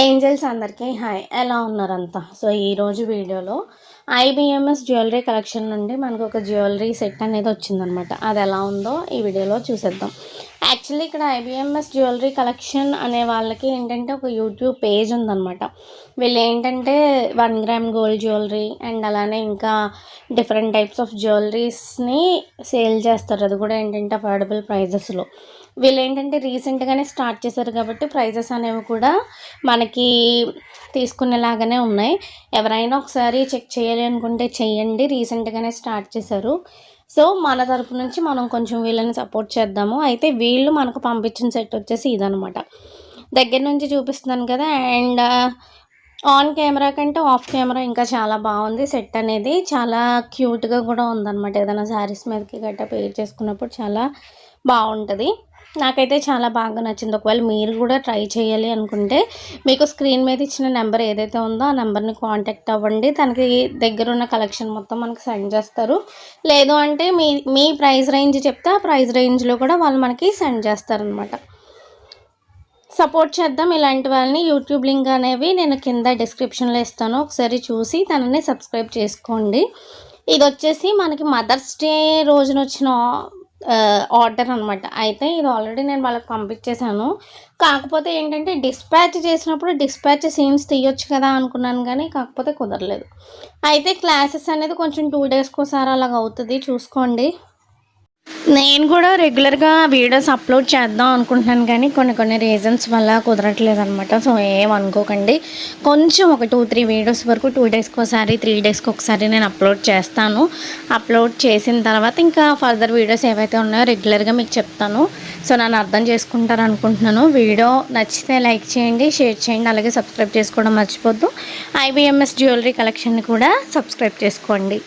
Angels అందరికీ hi. ఎలా ఉన్నారంతా? So ఈరోజు వీడియోలో ఐబిఎంఎస్ జ్యువెలరీ కలెక్షన్ నుండి మనకు ఒక జ్యువెలరీ సెట్ అనేది వచ్చిందనమాట. అది ఎలా ఉందో ఈ వీడియోలో చూసేద్దాం. యాక్చువల్లీ ఇక్కడ ఐబిఎంఎస్ జ్యువెలరీ కలెక్షన్ అనే వాళ్ళకి ఏంటంటే ఒక యూట్యూబ్ పేజ్ ఉందనమాట. వీళ్ళు ఏంటంటే one gram gold jewellery and అలానే ఇంకా డిఫరెంట్ టైప్స్ ఆఫ్ జ్యువెలరీస్ని సేల్ చేస్తారు. అది కూడా ఏంటంటే అఫోర్డబుల్ ప్రైజెస్లో వీళ్ళు ఏంటంటే రీసెంట్గానే స్టార్ట్ చేశారు కాబట్టి ప్రైజెస్ అనేవి కూడా మనకి తీసుకునేలాగానే ఉన్నాయి. ఎవరైనా ఒకసారి చెక్ చేయాలి అనుకుంటే చేయండి. రీసెంట్గానే స్టార్ట్ చేశారు. సో మన తరపు నుంచి మనం కొంచెం వీళ్ళని సపోర్ట్ చేద్దాము. అయితే వీళ్ళు మనకు పంపించిన సెట్ వచ్చేసి ఇదనమాట దగ్గర నుంచి చూపిస్తున్నాను కదా అండ్ ఆన్ కెమెరా కంటే ఆఫ్ కెమెరా ఇంకా చాలా బాగుంది. సెట్ అనేది చాలా క్యూట్గా కూడా ఉందన్నమాట. ఏదైనా శారీస్ మీదకి గట్టా పేర్ చేసుకున్నప్పుడు చాలా బాగుంటుంది. నాకైతే చాలా బాగా నచ్చింది. ఒకవేళ మీరు కూడా ట్రై చేయాలి అనుకుంటే మీకు స్క్రీన్ మీద ఇచ్చిన నెంబర్ ఏదైతే ఉందో ఆ నెంబర్ని కాంటాక్ట్ అవ్వండి. తనకి దగ్గర ఉన్న కలెక్షన్ మొత్తం మనకి సెండ్ చేస్తారు. లేదు అంటే మీ మీ ప్రైస్ రేంజ్ చెప్తే ఆ ప్రైస్ రేంజ్లో కూడా వాళ్ళు మనకి సెండ్ చేస్తారనమాట సపోర్ట్ చేద్దాం. ఇలాంటి వాళ్ళని యూట్యూబ్ లింక్ అనేవి నేను కింద డిస్క్రిప్షన్లో ఇస్తాను. ఒకసారి చూసి తనని సబ్స్క్రైబ్ చేసుకోండి. ఇది వచ్చేసి మనకి మదర్స్ డే రోజున వచ్చిన ఆర్డర్ అనమాట అయితే ఇది ఆల్రెడీ నేను వాళ్ళకి పంపించేశాను. కాకపోతే ఏంటంటే డిస్పాచ్ చేసినప్పుడు డిస్పాచ్ సీన్స్ తీయొచ్చు కదా అనుకున్నాను కానీ కాకపోతే కుదరలేదు. అయితే క్లాసెస్ అనేది కొంచెం టూ డేస్కి ఒకసారి అలాగ అవుతుంది. చూసుకోండి. నేను కూడా రెగ్యులర్గా వీడియోస్ అప్లోడ్ చేద్దాం అనుకుంటున్నాను కానీ కొన్ని కొన్ని రీజన్స్ వల్ల కుదరట్లేదు అనమాట సో ఏమనుకోకండి కొంచెం ఒక టూ త్రీ వీడియోస్ వరకు టూ డేస్కి ఒకసారి త్రీ డేస్కి ఒకసారి నేను అప్లోడ్ చేస్తాను. అప్లోడ్ చేసిన తర్వాత ఇంకా ఫర్దర్ వీడియోస్ ఏవైతే ఉన్నాయో రెగ్యులర్గా మీకు చెప్తాను. సో నన్ను అర్థం చేసుకుంటారు అనుకుంటున్నాను. వీడియో నచ్చితే లైక్ చేయండి షేర్ చేయండి అలాగే సబ్స్క్రైబ్ చేసుకోవడం మర్చిపోద్దు. ఐబిఎంఎస్ జ్యువెలరీ కలెక్షన్ని కూడా సబ్స్క్రైబ్ చేసుకోండి.